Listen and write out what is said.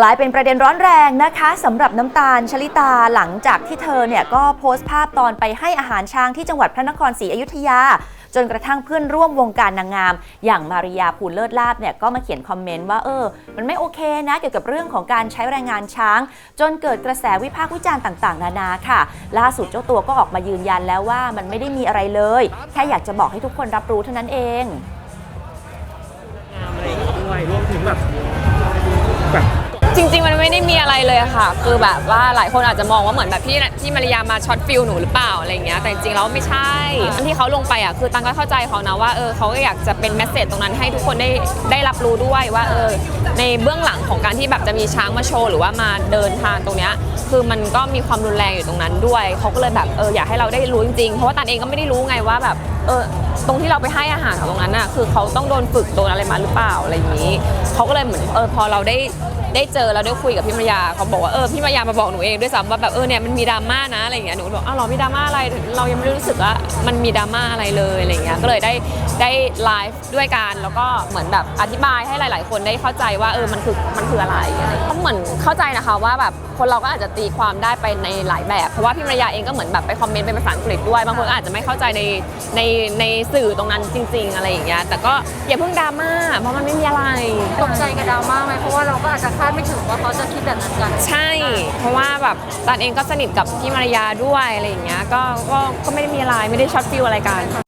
กลายเป็นประเด็นร้อนแรงนะคะสำหรับน้ำตาลชลิตาหลังจากที่เธอเนี่ยก็โพสต์ภาพตอนไปให้อาหารช้างที่จังหวัดพระนครศรีอยุธยา จนกระทั่งเพื่อนร่วมวงการนางงาม อย่างมาริยาภูลเลิศลาบเนี่ยก็มาเขียนคอมเมนต์ว่าเออ มันไม่โอเคนะเกี่ยวกับเรื่องของการใช้แรงงานช้าง จนเกิดกระแสวิพากษ์วิจารณ์ต่าง ๆ นานาค่ะ ล่าสุดเจ้าตัวก็ออกมายืนยันแล้วว่ามันไม่ได้มีอะไรเลย แค่อยากจะบอกให้ทุกคนรับรู้เท่านั้นเองงามอะไรด้วยรวมถึงแบบแบบ ริง ๆ มันไม่ได้มีอะไรเลยอะค่ะ คือแบบว่าหลายคนอาจจะมองว่าเหมือนแบบพี่ที่มาริยามาช็อตฟิลหนูหรือเปล่าอะไรอย่างเงี้ยแต่จริงๆแล้วไม่ใช่อันที่เขาลงไปอะคือตังก็เข้าใจเขานะว่าเออเขาก็อยากจะเป็นแมสเซจตรงนั้นให้ทุกคนได้ได้รับรู้ด้วยว่าเออในเบื้องหลังของการที่แบบจะมีช้างมาโชว์หรือว่ามาเดินทางตรงเนี้ยคือมันก็มีความรุนแรงอยู่ตรงนั้นด้วยเขาก็เลยแบบเอออยากให้เราได้รู้จริงๆเพราะว่าตันเองก็ไม่ได้รู้ไงว่าแบบเออ ตรงที่เราไปให้อาหารเขาตรงนั้นน่ะคือเขาต้องโดนฝึกโดนอะไรมาหรือเปล่าอะไรอย่างนี้เขาก็เลยเหมือนเออพอเราได้ได้เจอแล้วได้คุยกับพี่มายาเขาบอกว่าเออพี่มายามาบอกหนูเองด้วยซ้ำว่าแบบเออเนี่ยมันมีดราม่านะอะไรอย่างเงี้ยหนูบอกอ้าวเหรอมีดราม่าอะไรเรายังไม่ได้รู้สึกว่ามันมีดราม่าอะไรเลยอะไรอย่างเงี้ยก็เลยได้ได้ไลฟ์ด้วยกันแล้วก็เหมือนแบบอธิบายให้หลาย ๆ คนได้เข้าใจว่าเออมันคือมันคืออะไรอะไรอย่างเงี้ยก็เหมือนเข้าใจนะคะว่าแบบ คนเราก็อาจจะตีความได้ไปในหลายแบบ เพราะว่าพี่มารยาเองก็เหมือนแบบไปคอมเมนต์เป็นภาษาอังกฤษด้วย บางคนก็อาจจะไม่เข้าใจในในในสื่อตรงนั้นจริง ๆ อะไรอย่างเงี้ย แต่ก็อย่าเพิ่งดราม่า เพราะมันไม่มีอะไร ตกใจกับดราม่าไหมเพราะว่าเราก็อาจจะคาดไม่ถึงว่าเขาจะคิดแบบนั้นกันใช่ เพราะว่าแบบตันเองก็สนิทกับพี่มารยาด้วยอะไรอย่างเงี้ย ก็ ก็ ก็ไม่ได้มีอะไร ไม่ได้ช็อตฟิลอะไรกัน